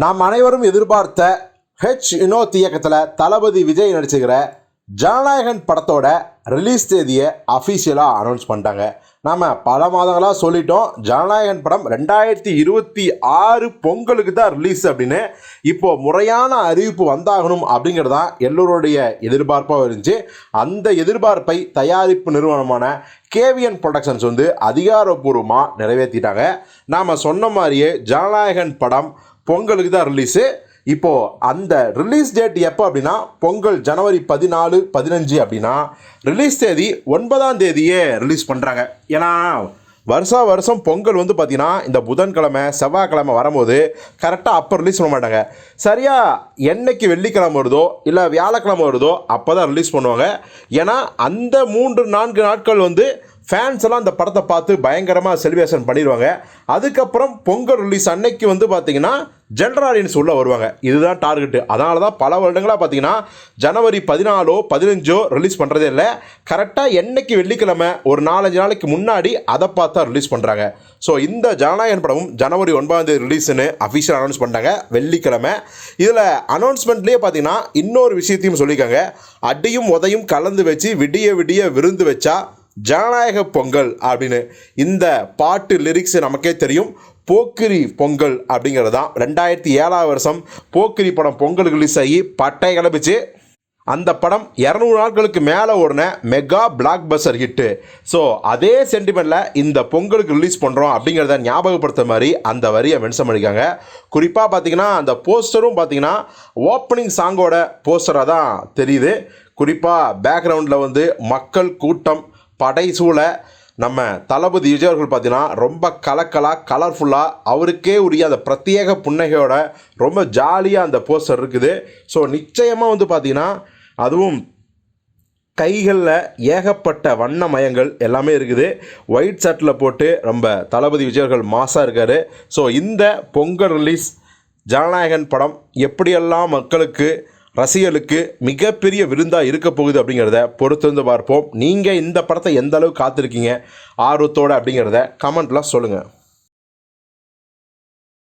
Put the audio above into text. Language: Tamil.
நாம் அனைவரும் எதிர்பார்த்த ஹெச் வினோத் இயக்கத்தில் தளபதி விஜய் நடிச்சுக்கிற ஜனநாயகன் படத்தோட ரிலீஸ் தேதியை அஃபீஷியலாக அனௌன்ஸ் பண்ணிட்டாங்க. நாம் பல மாதங்களாக சொல்லிட்டோம் ஜனநாயகன் படம் ரெண்டாயிரத்தி இருபத்தி ஆறு பொங்கலுக்கு தான் ரிலீஸ் அப்படின்னு. இப்போது முறையான அறிவிப்பு வந்தாகணும் அப்படிங்கிறது தான் எல்லோருடைய எதிர்பார்ப்பாக இருந்துச்சு. அந்த எதிர்பார்ப்பை தயாரிப்பு நிறுவனமான கேவிஎன் ப்ரொடக்ஷன்ஸ் வந்து அதிகாரப்பூர்வமாக நிறைவேற்றிட்டாங்க. நாம் சொன்ன மாதிரியே ஜனநாயகன் படம் பொங்கலுக்கு தான் ரிலீஸு இப்போது அந்த ரிலீஸ் டேட் எப்போ அப்படின்னா பொங்கல் ஜனவரி பதினாலு பதினஞ்சு அப்படின்னா ரிலீஸ் தேதி ஒன்பதாம் தேதியே ரிலீஸ் பண்ணுறாங்க ஏன்னா வருஷா வருஷம் பொங்கல் வந்து பார்த்திங்கன்னா இந்த புதன்கிழமை செவ்வாய்க்கிழமை வரும்போது கரெக்டாக அப்போ ரிலீஸ் பண்ண மாட்டாங்க. சரியாக என்னைக்கு வெள்ளிக்கிழமை வருதோ இல்லை வியாழக்கிழமை வருதோ அப்போ தான் ரிலீஸ் பண்ணுவாங்க. ஏன்னா அந்த மூன்று நான்கு நாட்கள் வந்து ஃபேன்ஸ் எல்லாம் அந்த படத்தை பார்த்து பயங்கரமாக செலிப்ரேஷன் பண்ணிடுவாங்க. அதுக்கப்புறம் பொங்கல் ரிலீஸ் அன்னைக்கு வந்து பார்த்தீங்கன்னா ஜென்ரல் ஆடியன்ஸ் உள்ளே வருவாங்க. இதுதான் டார்கெட்டு அதனால தான் பல வருடங்களாக பார்த்தீங்கன்னா ஜனவரி பதினாலோ பதினஞ்சோ ரிலீஸ் பண்ணுறதே இல்லை. கரெக்டாக என்னைக்கு வெள்ளிக்கிழமை ஒரு நாலஞ்சு நாளைக்கு முன்னாடி அதை பார்த்தா ரிலீஸ் பண்ணுறாங்க ஸோ இந்த ஜனநாயகன் படமும் ஜனவரி ஒன்பதாம் தேதி ரிலீஸ்னு அஃபிஷியல் அனௌன்ஸ் பண்ணிட்டாங்க. வெள்ளிக்கிழமை. இதில் அனௌன்ஸ்மெண்ட்லேயே பார்த்தீங்கன்னா இன்னொரு விஷயத்தையும் சொல்லியிருக்காங்க. அடியும் உதையும் கலந்து வச்சு விடிய விடிய விருந்து வச்சா ஜனநாயக பொங்கல் அப்படின்னு இந்த பாட்டு லிரிக்ஸ் நமக்கே தெரியும். போக்கிரி பொங்கல் அப்படிங்கிறது தான். ரெண்டாயிரத்தி ஏழாவது வருஷம் போக்கிரி படம் பொங்கல் ரிலீஸ் ஆகி பட்டை கிளப்பிச்சு அந்த படம் இரநூறு நாட்களுக்கு மேலே ஓடின mega blockbuster hit so அதே சென்டிமெண்ட்டில் இந்த பொங்கலுக்கு ரிலீஸ் பண்ணுறோம் அப்படிங்கிறத ஞாபகப்படுத்த மாதிரி அந்த வரியை மென்ஷன் பண்ணியிருக்காங்க குறிப்பாக பார்த்தீங்கன்னா அந்த போஸ்டரும் பார்த்தீங்கன்னா ஓப்பனிங் சாங்கோட போஸ்டராக தான் தெரியுது. குறிப்பாக பேக்ரவுண்டில் வந்து மக்கள் கூட்டம் படை சூழ நம்ம தளபதி விஜய் அவர்கள் பார்த்தீங்கன்னா ரொம்ப கலக்கலாக கலர்ஃபுல்லாக அவருக்கே உரிய அந்த பிரத்யேக புன்னகையோட ரொம்ப ஜாலியாக அந்த போஸ்டர் இருக்குது. ஸோ நிச்சயமாக வந்து பார்த்தீங்கன்னா அதுவும் கைகளில் ஏகப்பட்ட வண்ண மயங்கள் எல்லாமே இருக்குது. ஒயிட் ஷர்ட்டில் போட்டு ரொம்ப தளபதி விஜய் அவர்கள் மாசாக இருக்கார். ஸோ இந்த பொங்கல் ரிலீஸ் ஜனநாயகன் படம் எப்படியெல்லாம் மக்களுக்கு ரசிகர்களுக்கு மிகப்பெரிய விருந்தாக இருக்க போகுது அப்படிங்கிறத பொறுத்து வந்து பார்ப்போம். நீங்கள் இந்த படத்தை எந்த அளவுக்கு காத்திருக்கீங்க? ஆர்வத்தோடு அப்படிங்கிறத கமெண்ட்லாம் சொல்லுங்கள்